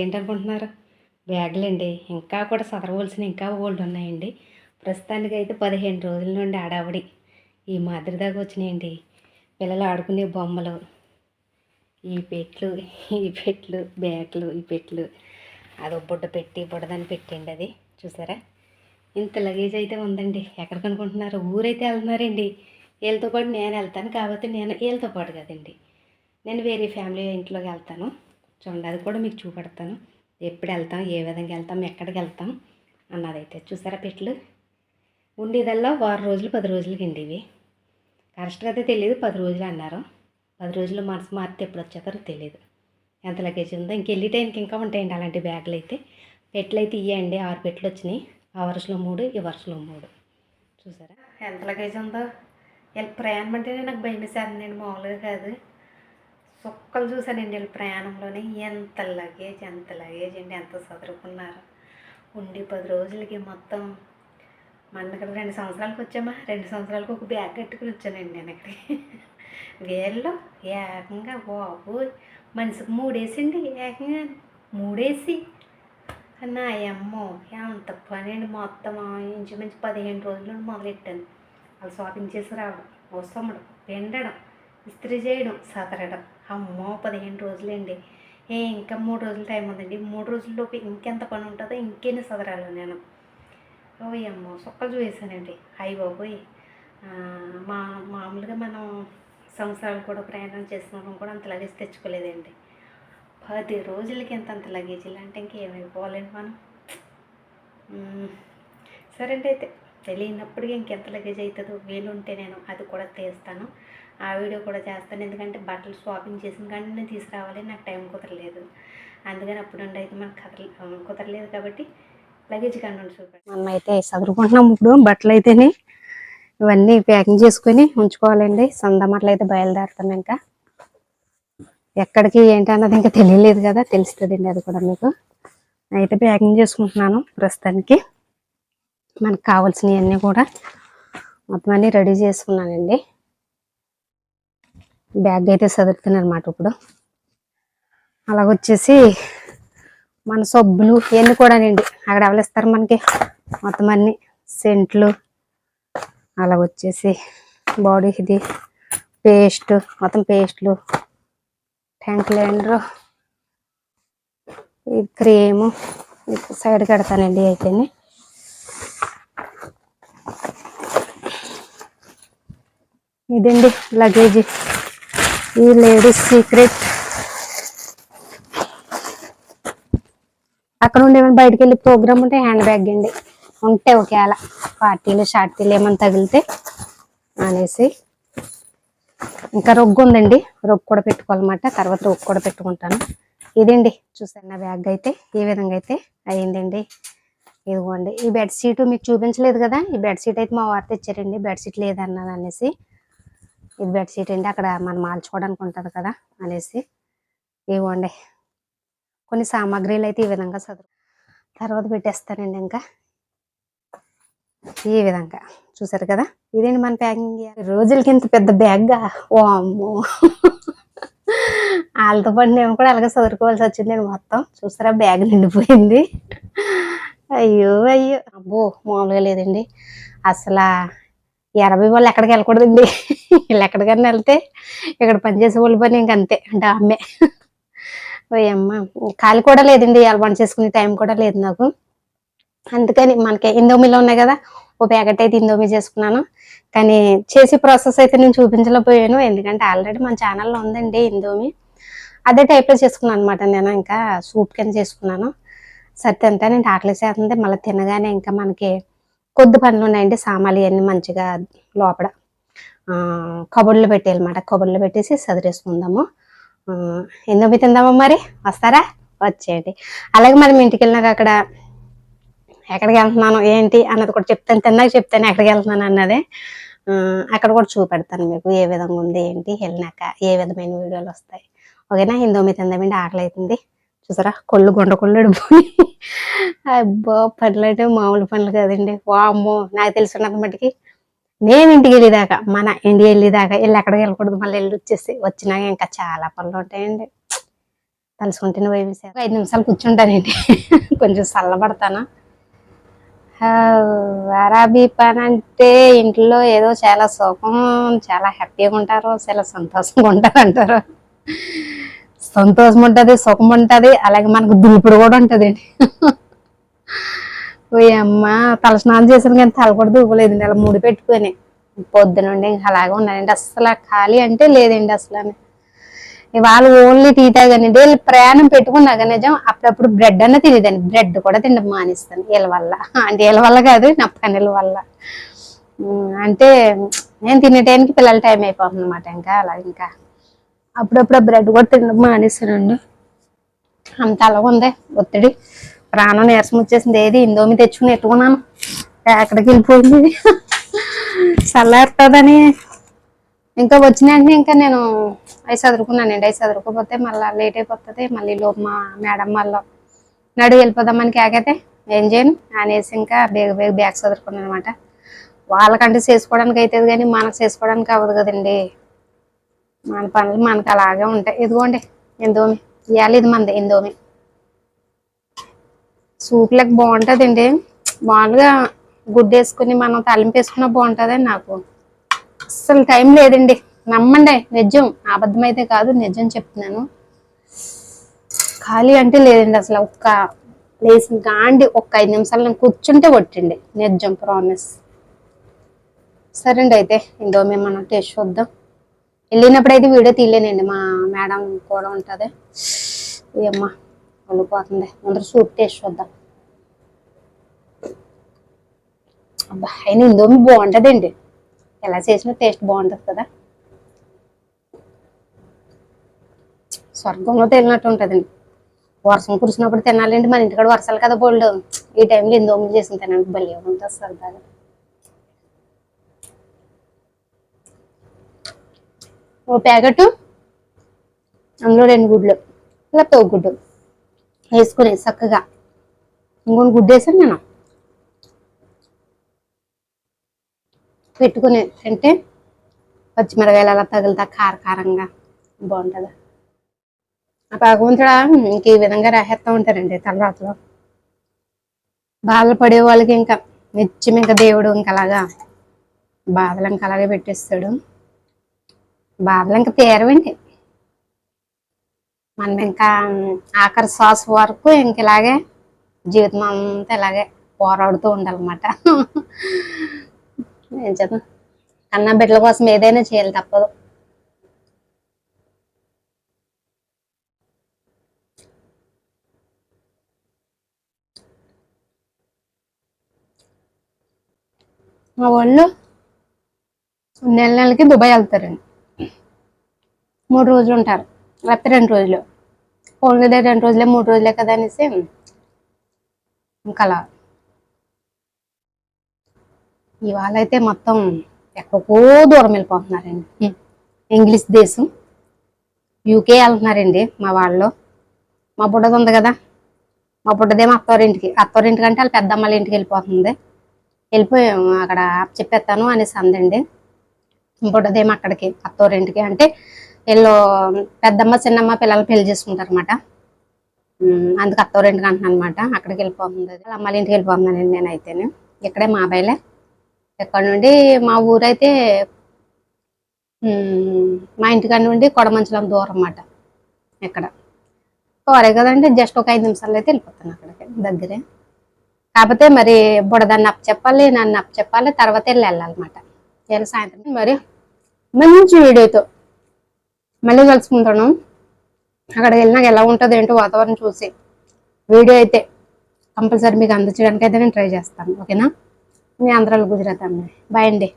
ఏంటనుకుంటున్నారు? బ్యాగులండి. ఇంకా కూడా సదరవలసిన ఇంకా ఓల్డ్ ఉన్నాయండి. ప్రస్తుతానికి అయితే పదిహేను రోజుల నుండి ఆడావిడి ఈ మాదిరి దాకా వచ్చినాయండి. పిల్లలు ఆడుకునే బొమ్మలు ఈ పెట్లు ఈ పెట్లు బ్యాగులు ఈ పెట్లు. అది బుడ్డ పెట్టి బుడ్డదాన్ని పెట్టండి అది. చూసారా? ఇంత లగేజ్ అయితే ఉందండి. ఎక్కడికి అనుకుంటున్నారు ఊరైతే వెళ్తున్నారండి. వీళ్ళతో పాటు నేను వెళ్తాను. కాబట్టి నేను వీళ్ళతో పాటు కదండి. నేను వేరే ఫ్యామిలీ ఇంట్లోకి వెళ్తాను. చూడండి అది కూడా మీకు చూపెడతాను. ఎప్పుడు వెళ్తాం ఏ విధంగా వెళ్తాం ఎక్కడికి వెళ్తాం అన్నదైతే చూసారా పెట్లు? ఉండేదల్లా వారం రోజులు పది రోజులకి అండి ఇవి. కరెక్ట్గా అయితే తెలియదు పది రోజులు అన్నారు. పది రోజులు మనసు మారితే ఎప్పుడు వచ్చేస్తారో తెలియదు ఎంత లగేజ్ ఉందో. ఇంకెళ్ళి టైంకి ఇంకా ఉంటాయండి అలాంటి బ్యాగులు అయితే. పెట్లు అయితే ఇవ్వండి ఆరు పెట్లు వచ్చినాయి. ఆ వరుసలో మూడు ఈ వరుసలో మూడు. చూసారా? ఎంత లగేజ్ ఉందో. వీళ్ళ ప్రయాణం అంటేనే నాకు భయం వేసేస్తుందండి మామూలుగా కాదు. సుక్కలు చూసానండి వీళ్ళ ప్రయాణంలోనే. ఎంత లగేజ్ ఎంత లగేజ్ అండి ఎంత చదువుకున్నారు ఉండి పది రోజులకి మొత్తం మన ఇక్కడ రెండు సంవత్సరాలకు వచ్చామా? రెండు సంవత్సరాలకు ఒక బ్యాగ్ కట్టుకుని వచ్చానండి నేను ఇక్కడికి. వీళ్ళు ఏకంగా బాబు మనిషికి మూడేసిండి ఏకంగా మూడేసి. నా అమ్మో! ఎంత పని అండి మొత్తం. ఇంచుమించు పదిహేను రోజులు మొదలెట్టాను. వాళ్ళు షాపింగ్ చేసి రావడం వస్తామడం పిండడం ఇస్త్రీ చేయడం సదరడం. అమ్మో పదిహేను రోజులండి. ఏ ఇంకా మూడు రోజులు టైం ఉందండి. మూడు రోజుల్లోపు ఇంకెంత పని ఉంటుందో ఇంకెన్ని సదరాలు నేను. ఓ అమ్మో సొక్కలు చూసానండి అయ్యి బాబోయ్. మా మామూలుగా మనం సంవత్సరాలు కూడా ప్రయాణం చేసినప్పుడు కూడా అంత లగేజ్ తెచ్చుకోలేదండి. పది రోజులకి ఎంత అంత లగేజీలు అంటే ఇంకేమైపోవాలండి మనం. సరే అండి అయితే. తెలియనప్పటికీ ఇంకెంత లగేజ్ అవుతుందో వీలుంటే నేను అది కూడా తీస్తాను. ఆ వీడియో కూడా చేస్తాను. ఎందుకంటే బట్టలు షాపింగ్ చేసిన కానీ నేను తీసుకురావాలి. నాకు టైం కుదరలేదు. అందుకని అప్పుడు నుండి అయితే మనకు కదల కుదరలేదు కాబట్టి లగేజ్ కానీ చూపండి మనం అయితే చదువుకుంటున్నాం ఇప్పుడు బట్టలు అయితేనే ఇవన్నీ ప్యాకింగ్ చేసుకొని ఉంచుకోవాలండి. సందమట్లు అయితే బయలుదేరుతాం ఇంకా. ఎక్కడికి ఏంటి అన్నది ఇంకా తెలియలేదు కదా. తెలుస్తుందండి అది కూడా మీకు. అయితే ప్యాకింగ్ చేసుకుంటున్నాను ప్రస్తుతానికి. మనకు కావాల్సినవన్నీ కూడా మొత్తం అన్నీ రెడీ చేసుకున్నానండి. బ్యాగ్ అయితే చదువుతున్నాను అనమాట ఇప్పుడు. అలాగొచ్చేసి మన సబ్బులు ఇవన్నీ కూడానండి. అక్కడ ఎవరిస్తారు మనకి. మొత్తం అన్ని సెంట్లు అలాగొచ్చేసి బాడీ ఇది పేస్ట్ మొత్తం పేస్ట్లు ట్యాంక్ లైనరు ఇది క్రీము సైడ్ కడతానండి అయితేనే ఇదండి లగేజ్. ఈ లేడీస్ సీక్రెట్. అక్కడ ఉండి ఏమైనా బయటకు వెళ్ళి ప్రోగ్రామ్ ఉంటే హ్యాండ్ బ్యాగ్ అండి. ఉంటే ఒకవేళ పార్టీలు షార్టీలు ఏమైనా తగిలితే అనేసి. ఇంకా రొగ్గు ఉందండి. రొగ్గు కూడా పెట్టుకోవాలన్నమాట. తర్వాత రొగ్గు కూడా పెట్టుకుంటాను. ఇదండి? చూసాను నా బ్యాగ్ అయితే. ఈ విధంగా అయితే అయ్యిందండి? ఇదిగోండి. ఈ బెడ్షీట్ మీకు చూపించలేదు కదా? ఈ బెడ్షీట్ అయితే మా వార్త ఇచ్చారండి బెడ్షీట్ లేదన్నది అనేసి ఇది బెడ్షీట్ అండి అక్కడ మనం మార్చుకోవడానికి ఉంటుంది కదా అనేసి. ఇవ్వండి. కొన్ని సామాగ్రిలు అయితే ఈ విధంగా చదువు తర్వాత పెట్టేస్తానండి ఇంకా. ఈ విధంగా. చూసారు కదా? ఇదేంటి మన ప్యాకింగ్ రోజులకి ఇంత పెద్ద బ్యాగ్గా ఓ అమ్మో! వాళ్ళతో పాటు నేను కూడా అలాగే చదువుకోవాల్సి వచ్చిందండి మొత్తం. చూసారా? బ్యాగ్ నిండిపోయింది. అయ్యో అయ్యో! అబ్బో! మామూలుగా లేదండి. అసలు ఎనభై వాళ్ళు ఎక్కడికి వెళ్ళకూడదండి. వీళ్ళు ఎక్కడికైనా వెళ్తే ఇక్కడ పనిచేసే వాళ్ళు పని ఇంక అంతే. అంటే అమ్మే అమ్మ. ఖాళీ కూడా లేదండి. ఇవాళ చేసుకునే టైం కూడా లేదు నాకు. అందుకని మనకి ఇందోమిలో ఉన్నాయి కదా ఓ ప్యాకెట్ అయితే ఇందోమి చేసుకున్నాను. కానీ చేసే ప్రాసెస్ అయితే నేను చూపించలేకపోయాను. ఎందుకంటే ఆల్రెడీ మన ఛానల్లో ఉందండి ఇందోమి. అదే టైప్లో చేసుకున్నాను అనమాట నేను. ఇంకా సూప్ కింద చేసుకున్నాను. సత్తి అంతా నేను ఆకలేసేస్తుంది. మళ్ళీ తినగానే ఇంకా మనకి కొద్ది పనులు ఉన్నాయండి సామాన్లు ఇవన్నీ మంచిగా లోపల కబుర్లు పెట్టేయాలన్నమాట. కబుర్లు పెట్టేసి సదిరేసుకుందాము. ఎందుకు తిందామా మరి? వస్తారా? వచ్చేయండి. అలాగే మనం ఇంటికి వెళ్ళినాక అక్కడ ఎక్కడికి వెళ్తున్నాను ఏంటి అన్నది కూడా చెప్తాను తిన్నాక చెప్తాను ఎక్కడికి వెళ్తున్నాను అన్నది. అక్కడ కూడా చూపెడతాను మీకు ఏ విధంగా ఉంది ఏంటి వెళ్ళినాక ఏ విధమైన వీడియోలు వస్తాయి. ఓకేనా? హిందోమి తిందామండి ఆకలి అవుతుంది చూసారా? కొళ్ళు గుండ కొళ్ళు పోయి అబ్బో పనులు అంటే మామూలు పనులు కదండి. వామ్మో నాకు తెలుసున్నది మటుకి. నేను ఇంటికి వెళ్ళేదాకా మన ఇంటికి వెళ్ళేదాకా వెళ్ళి ఎక్కడికి వెళ్ళకూడదు మళ్ళీ వెళ్ళి వచ్చేసి వచ్చినాక ఇంకా చాలా పనులు ఉంటాయండి. తలుసుకుంటే పోయి ఐదు నిమిషాలు కూర్చుంటానండి. కొంచెం చల్లబడతాను? అరాబీ పని అంటే ఇంట్లో ఏదో చాలా సుఖం చాలా హ్యాపీగా ఉంటారు చాలా సంతోషంగా ఉంటారు అంటారు సంతోషం ఉంటుంది సుఖం ఉంటుంది అలాగే మనకు దులుపుడు కూడా ఉంటుందండి ఓ అమ్మ తలస్నానం చేసిన కానీ తల కూడా దూపలేదు అలా ముడి పెట్టుకొని పొద్దునండి ఇంకా అలాగే ఉన్నానండి. అసలు ఖాళీ అంటే లేదండి అసలు. అని ఇవాళ ఓన్లీ టీ కానీ వీళ్ళు ప్రయాణం పెట్టుకున్నాక నిజం అప్పుడప్పుడు బ్రెడ్ అన్న తినేదాన్ని. బ్రెడ్ కూడా తినడం మానేస్తాను. వీళ్ళ వల్ల. అంటే వీళ్ళ వల్ల కాదు నా పనుల వల్ల. అంటే నేను తినే టైంకి పిల్లల టైం అయిపోతుంది అనమాట ఇంకా అలా ఇంకా. అప్పుడప్పుడు బ్రెడ్ కూడా తినడం మానేశానండి. అంత అలా ఉంది ఒత్తిడి. ప్రాణం నీరసం వచ్చేసింది. ఏది ఇందోమి తెచ్చుకుని ఎట్టుకున్నాను ఎక్కడికి వెళ్ళిపోయింది. చల్లారుతుందని. ఇంకా వచ్చిన వెంటనే ఇంకా నేను అవి చదువుకున్నానండి అవి చదువుకోకపోతే మళ్ళీ లేట్ అయిపోతుంది. మళ్ళీ లోపు మా మేడం మళ్ళీ నడు వెళ్ళిపోదామని కేకైతే ఏం చేయను? అనేసి ఇంకా బేగ బేగ బ్యాగ్ చదువుకున్నాను అనమాట. వాళ్ళకంటే చేసుకోవడానికి అవుతుంది కానీ మనకు చేసుకోవడానికి అవ్వదు కదండి. మన పనులు మనకు అలాగే ఉంటాయి. ఇదిగోండి ఎందోమి? ఇవాళ ఇది మంది ఎందోమి? సూపులకు బాగుంటుందండి. మామూలుగా గుడ్డు వేసుకుని మనం తలింపు వేసుకున్నా బాగుంటుందని నాకు. అస్సలు టైం లేదండి. నమ్మండి నిజం. అబద్ధం అయితే కాదు నిజం చెప్తున్నాను. ఖాళీ అంటే లేదండి అసలు. ఒక్క లేచిన గాండి ఒక్క ఐదు నిమిషాలు నేను కూర్చుంటే కొట్టిండి. నిజం ప్రామిస్ సరే అండి అయితే ఇందో మేము మనం టేస్ట్ చూద్దాం. వెళ్ళినప్పుడు అయితే వీడియో తీయలేనండి. మా మేడం కూడా ఉంటుంది. అమ్మా వెళ్ళిపోతుంది. ముందర సూప్ టేస్ట్ చూద్దాం. అబ్బా అయినా ఇందోమి బాగుంటుందండి. ఎలా చేసినా టేస్ట్ బాగుంటుంది కదా. స్వర్గంలో తిన్నట్టు ఉంటుందండి. వర్షం కురిసినప్పుడు తినాలండి. మన ఇంటికాడ వర్షాలు కదా బోల్డ్. ఈ టైంలో ఇందోములు చేసిన తినడానికి భలే ఉంటుంది సరదాగా ఓ ప్యాకెట్ అందులో రెండు గుడ్లు లేకపోతే ఒక గుడ్డు వేసుకుని చక్కగా ఇంకొన్ని గుడ్డు వేసాను నేను. పెట్టుకుని తింటే పచ్చిమిరకాయలు అలా తగులుతా కార కారంగా బాగుంటుంది. ఆ భగవంతుడా ఇంక ఈ విధంగా రాహేస్తూ ఉంటారండి తలరాతలో. బాధలు పడే వాళ్ళకి ఇంకా నిత్యం ఇంకా దేవుడు ఇంకా అలాగా బాధలు ఇంకలాగే అలాగే పెట్టేస్తాడు. బాధలు ఇంకా తీరవండి మనం ఇంకా ఆఖరి శ్వాస వరకు ఇంక ఇలాగే జీవితం అంతా ఇలాగే పోరాడుతూ ఉండాలన్నమాట. ఏం చేద్దాం? అన్న బిడ్డల కోసం ఏదైనా చేయాలి తప్పదు. మా వాళ్ళు నెల నెలకి దుబాయ్ వెళ్తారండి. మూడు రోజులు ఉంటారు. లేకపోతే రెండు రోజులు. ఓన్లీ రెండు రోజులే మూడు రోజులే కదా అనేసి ఇంకా అలా ఇవాళ అయితే మొత్తం ఎక్కడికో దూరం వెళ్ళిపోతున్నారండి. ఇంగ్లీష్ దేశం. యూకే వెళ్తున్నారండి మా వాళ్ళు. మా బుడ్డది ఉంది కదా. మా బుడ్డదేమో అత్తవారింటికి. అత్తవారింటికి అంటే వాళ్ళ పెద్దమ్మల ఇంటికి వెళ్ళిపోతుంది. వెళ్ళిపోయాము అక్కడ చెప్పేస్తాను అనేసి అందండి. బుడ్డదేమో అక్కడికి అత్తవారింటికి. అంటే వీళ్ళు పెద్దమ్మ చిన్నమ్మ పిల్లలు పెళ్ళి చేసుకుంటారు అనమాట అందుకు అత్తవరింటికి అంటున్నాను అనమాట అక్కడికి వెళ్ళిపోతుంది అది. వాళ్ళ అమ్మాయిల ఇంటికి వెళ్ళిపోతున్నానండి నేనైతేనే. ఇక్కడే మా అబ్బాయిలే. ఇక్కడ నుండి మా ఊరైతే మా ఇంటికాడ నుండి కొడమంచలం దూరం అన్నమాట. ఇక్కడ. కోరే కదండి జస్ట్ ఒక ఐదు నిమిషాలు అయితే వెళ్ళిపోతాను అక్కడికి దగ్గరే. కాకపోతే మరి బుడదాన్ని అప్ చెప్పాలి నన్ను అప్ చెప్పాలి తర్వాత వెళ్ళి వెళ్ళాలన్నమాట. వెళ్ళి సాయంత్రం. మరి మంచి వీడియోతో మళ్ళీ కలుసుకుంటాను. అక్కడికి వెళ్ళినాక ఎలా ఉంటుంది ఏంటో వాతావరణం చూసి. వీడియో అయితే కంపల్సరీ మీకు అందచేయడానికి అయితే నేను ట్రై చేస్తాను. ఓకేనా? మీ ఆంధ్రాలో గుజరాత్ అమ్మాయి బాయ్ అండి.